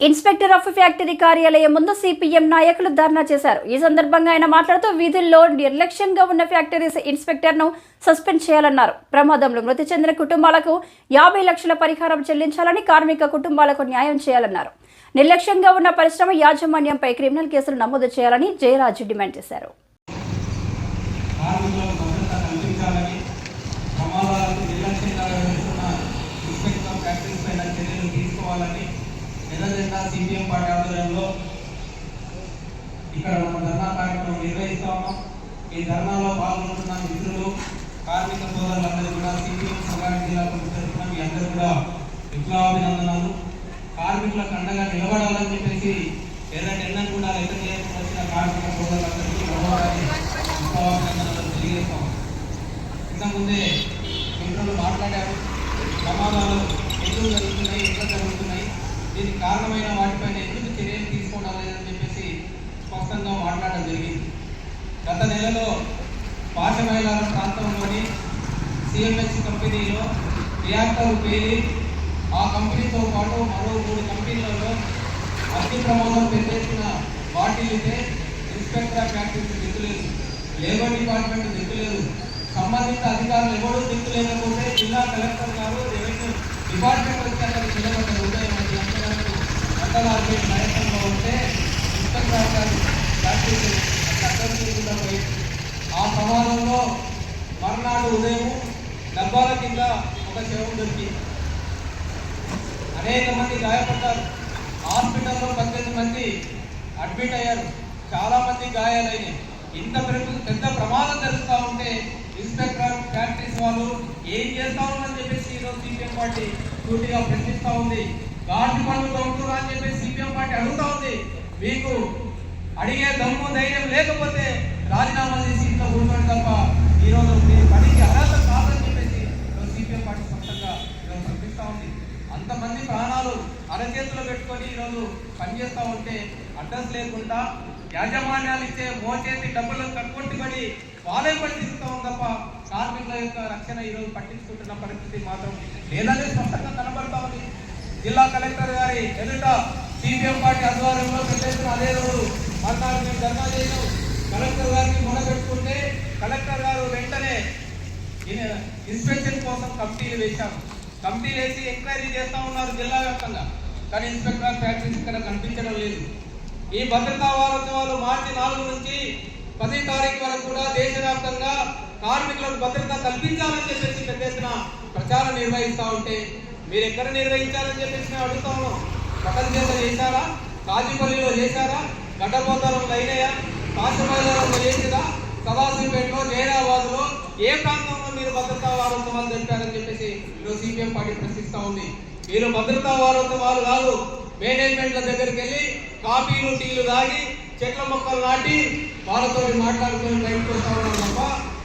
Inspector of factory కార్యాలయం ముందు CPM నాయకులు ధర్నా చేశారు. ఈ సందర్భంగా ఆయన మాట్లాడుతూ వీధుల్లో నిర్లక్ష్యంగా ఉన్న ఫ్యాక్టరీస్ ఇన్స్పెక్టర్ను సస్పెండ్ చేయాలన్నారు. ప్రమాదంలో మృతి చెందిన కుటుంబాలకు యాభై లక్షల పరిహారం చెల్లించాలని కార్మిక కుటుంబాలకు న్యాయం చేయాలన్నారు. నిర్లక్ష్యంగా ఉన్న పరిశ్రమ యాజమాన్యంపై క్రిమినల్ కేసులు నమోదు చేయాలని జయరాజు డిమాండ్ చేశారు కార్మికులకు భద్రత కల్పించాలని ప్రమాదాలకు నిర్లక్ష్యంగా వ్యవహరిస్తున్న ఇన్స్పెక్టర్ ఫ్యాక్టరీస్ పైన చర్యలు తీసుకోవాలని ఎర్రజెండా సిపిఎం పార్టీ ఆధ్వర్యంలో ఇక్కడ మనం ధర్నా కార్యక్రమం నిర్వహిస్తా ఉన్నాం ఈ ధర్నాలో పాల్గొంటున్న మిత్రులు కార్మిక సోదరులందరూ కూడా సిపిఎం సంగారెడ్డి జిల్లా తరఫున మీ అందరూ కూడా విప్లవాభినందనాలు కార్మికులకు అండగా నిలబడాలని చెప్పేసి ఎర్రటి ఎన్నం కూడా లెక్క చేయకుండా వచ్చిన కార్మిక సోదరులందరికీ గౌరవాన్ని విప్లవాభినందనలు తెలియజేస్తాం ఇంతకుముందే మిత్రులు మాట్లాడారు. ప్రమాదాలు ఎందుకు జరుగుతున్నాయి ఎట్లా జరుగుతున్నాయి. దీనికి కారణమైన వాటిపైన ఎందుకు చర్యలు తీసుకోవడం లేదని చెప్పేసి స్పష్టంగా జరిగింది. గత నెలలో పాఠమైలాల ప్రాంతంలోని సిఎంహెచ్ కంపెనీలో రియాక్టర్ పేలి ఆ కంపెనీతో పాటు మరో మూడు కంపెనీలలో అగ్ని ప్రమాదం పెట్టేసిన వాటిల్లితే ఇన్స్పెక్టర్ ఆఫ్ ఫ్యాక్టరీస్ దిక్కులేదు లేబర్ డిపార్ట్మెంట్ దిక్కులేదు సంబంధిత అధికారులు ఎవరూ దిక్కు లేకపోతే జిల్లా కలెక్టర్ గారు రెవెన్యూ డిపార్ట్మెంట్ వచ్చి అక్కడ నిలబడ్డారు ఉదయం ఐదు గంటలకు ఉంటే ఇన్స్పెక్టర్ గారు ఆ ప్రమాదంలో మర్నాడు ఉదయం డబ్బాల కింద ఒక శవం దొరికింది. అనేక మంది గాయపడ్డారు. హాస్పిటల్లో పద్దెనిమిది మంది అడ్మిట్ అయ్యారు. చాలా మంది గాయాలైనాయి. ఇంత పెద్ద ప్రమాదం జరుగుతూ ఉంటే ఇన్స్పెక్టర్ ఫ్యాక్టరీస్ వాళ్ళు ఏం చేస్తా ఉన్నారని చెప్పేసి ఈరోజు సిపిఎం పార్టీ సూటిగా ప్రశ్నిస్తూ ఉంది. గాడి పనులు ఉంటున్నా అని చెప్పేసి సిపిఎం పార్టీ అడుగుతా ఉంది. మీకు అడిగే దమ్ము ధైర్యం లేకపోతే రాజీనామా చేసి ఇంట్లో కూర్చోండి తప్ప ఈరోజు మీ పనికి అర్హత కాదని చెప్పేసి ఈరోజు సిపిఎం పార్టీ స్పష్టంగా ఈరోజు ప్రకటిస్తూ ఉంది. అంతమంది ప్రాణాలు అరచేతిలో పెట్టుకొని ఈరోజు పనిచేస్తూ ఉంటే అడ్రస్ లేకుండా యాజమాన్యాలు ఇచ్చే మోచేతి డబ్బులను కట్టుకొట్టుబడి వాళ్ళే పట్టిస్తూ ఉంది తప్ప కార్మికుల యొక్క రక్షణ ఈరోజు పట్టించుకుంటున్న పరిస్థితి మాత్రం లేదనే స్పష్టంగా కనబడతా ఉంది. జిల్లా కలెక్టర్ గారి ఎదుట సిపిఎం పార్టీ ఆధ్వర్యంలో పెట్టేసిన అదే రోజు మర్నాడు మేము ధర్నా చేయడం కలెక్టర్ గారిని మొదలుపెట్టుకుంటే కలెక్టర్ గారు వెంటనే ఇన్స్పెక్షన్ కోసం కమిటీలు వేశారు కమిటీలు వేసి ఎంక్వైరీ చేస్తూ ఉన్నారు జిల్లా వ్యాప్తంగా. కానీ ఇన్స్పెక్టర్ ఆఫ్ ఫ్యాక్టరీస్ ఇక్కడ కనిపించడం లేదు. ఈ భద్రతా వారోత్సవాలు మార్చి నాలుగు నుంచి పది తారీఖు వరకు కూడా దేశవ్యాప్తంగా కార్మికులకు భద్రత కల్పించాలని చెప్పేసి పెద్ద ఎత్తున ప్రచారం నిర్వహిస్తూ ఉంటే మీరు ఎక్కడ నిర్వహించాలని చెప్పేసి మేము అడుగుతా ఉన్నాం. పట్టణ చేత చేశారా? కాజీపల్లిలో చేశారా? గడ్డపోతారంలో అయినాయా కాశమైలలో చేసిరా సదాశివపేటలో జైనాబాద్లో ఏ ప్రాంతంలో మీరు భద్రతా వారోత్సవాలు జరిపారని చెప్పేసి ఈరోజు సిపిఎం పార్టీ ప్రశ్నిస్తూ ఉంది. మీరు భద్రతా వారోత్సవాలు కాదు మేనేజ్మెంట్ల దగ్గరికి వెళ్ళి కాఫీలు టీలు తాగి చెట్ల మొక్కలు నాటి వాళ్ళతో మాట్లాడుకొని బయటకు వస్తా ఉన్నారు తప్ప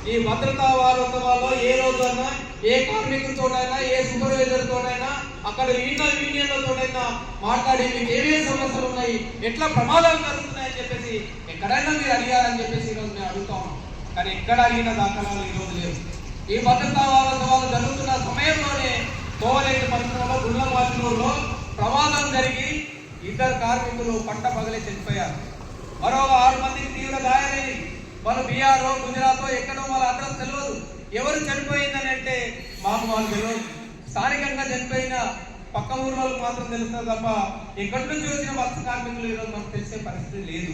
ఈ భద్రతా వారోత్సవాల్లో ఏ రోజు అయినా ఏ కార్మికులతోనైనా ఏ సూపర్వైజర్తోనైనా అక్కడ యూనియన్ యూనియన్లతోనైనా మాట్లాడి మీకు ఏమేమి సమస్యలు ఉన్నాయి ఎట్లా ప్రమాదాలు జరుగుతున్నాయని చెప్పేసి ఎక్కడైనా మీరు అడిగారని చెప్పేసి ఈరోజు మేము అడుగుతా ఉన్నాం. కానీ ఎక్కడ అడిగిన దాఖలాలు ఈరోజు లేవు. ఈ భద్రతా వారోత్సవాలు జరుగుతున్న సమయంలోనే కోవలేటి పరిశ్రమలో గుండ్లవాసనూరులో ప్రమాదం జరిగి ఇద్దరు కార్మికులు పంట పగలే చనిపోయారు. మరో ఆరు మందికి తీవ్ర గాయాలైంది వాళ్ళు బీహార్ గుజరాత్ ఎక్కడో వాళ్ళ అడ్రస్ తెలియదు ఎవరు చనిపోయిందని అంటే మాకు వాళ్ళు తెలియదు స్థానికంగా చనిపోయిన పక్క ఊర్లోకి మాత్రం తెలుస్తుంది తప్ప ఎక్కడి నుంచి వచ్చిన వలస కార్మికులు ఈరోజు మనకు తెలిసే పరిస్థితి లేదు.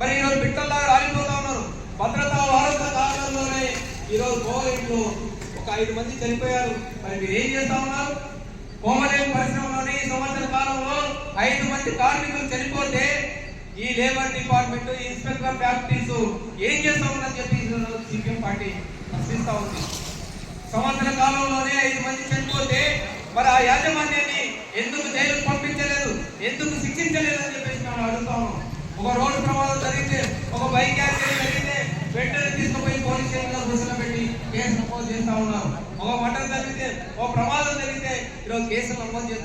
మరి ఈరోజు బిట్టల్లాగా రాలిపోతా ఉన్నారు. భద్రతా వారస కాలంలోనే ఈరోజు కోవలేట్లో ఒక ఐదు మంది చనిపోయారు. మరి మీరు ఏం చేస్తా ఉన్నారు? కోమలేం పరిశ్రమలోని ఈ సంవత్సర కాలంలో ఐదు మంది కార్మికులు చనిపోతే ఈ లేబర్ డిపార్ట్మెంట్ ఈ ఇన్స్పెక్టర్ ఫ్యాక్టరీస్ ఏం చేస్తామని చెప్పి సిపిఎం పార్టీ ప్రశ్నిస్తా ఉంది. సంవత్సర కాలంలోనే ఐదు మంది చనిపోతే మరి ఆ యాజమాన్యాన్ని ఎందుకు జైలుకు పంపించలేదు? ఎందుకు శిక్షించలేదు అని చెప్పేసి మనం అడుగుతాము ఒక రోడ్డు ప్రమాదం జరిగితే ఒక బైక్ యాక్సిడెంట్ జరిగితే వెంటనే తీసుకుపోయి పోలీస్ స్టేషన్లో దృష్టిలో పెట్టి కేసు నమోదు చేస్తా ఉన్నారు ఒక మటన్ జరిగితే ఒక ప్రమాదం జరిగితే ఈరోజు కేసులు నమోదు చేస్తారు